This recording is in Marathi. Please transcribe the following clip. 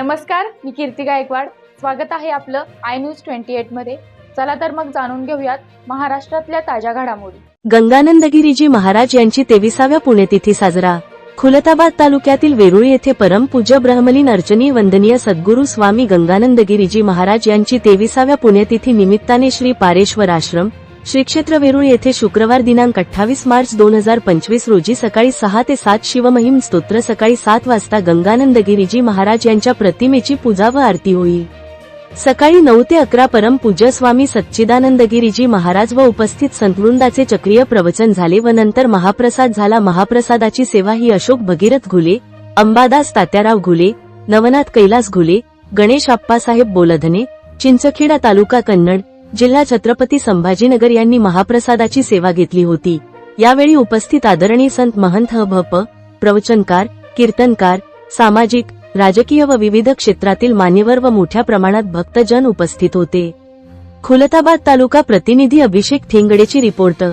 नमस्कार मी कीर्ती गायकवाड. स्वागत आहे आपलं आय न्यूज ट्वेंटी एटमध्ये. चला तर मग जाणून घेऊयात महाराष्ट्रातल्या ताज्या घडामोडी. गंगानंदगिरीजी महाराज यांची तेविसाव्या पुण्यतिथी साजरा. खुलताबाद तालुक्यातील वेरुळ येथे परमपूज्य ब्रह्मलीन अर्चनी वंदनीय सद्गुरू स्वामी गंगानंदगिरीजी महाराज यांची तेविसाव्या पुण्यतिथी निमित्ताने श्री पारेश्वर आश्रम श्री क्षेत्र वेरुळ येथे शुक्रवार दिनांक अठ्ठावीस मार्च दोन हजार पंचवीस रोजी सकाळी सहा ते सात शिवमहिम स्तोत्र सकाळी सात वाजता गंगानंदगिरीजी महाराज यांच्या प्रतिमेची पूजा व आरती होईल सकाळी नऊ ते अकरा परमपूज्य स्वामी सच्चिदानंदगिरीजी महाराज व उपस्थित संतवृंदाचे चक्रीय प्रवचन झाले व नंतर महाप्रसाद झाला. महाप्रसादाची सेवा ही अशोक भगीरथ घुले अंबादास तात्याराव घुले नवनाथ कैलास घुले गणेश आप्पासाहेब बोलधने चिंचखेडा तालुका कन्नड जिल्हा छत्रपती संभाजीनगर यांनी महाप्रसादाची सेवा घेतली होती. यावेळी उपस्थित आदरणीय संत महंत भप प्रवचनकार कीर्तनकार सामाजिक राजकीय व विविध क्षेत्रातील मान्यवर व मोठ्या प्रमाणात भक्तजन उपस्थित होते. खुलताबाद तालुका प्रतिनिधी अभिषेक ठेंगडेची रिपोर्ट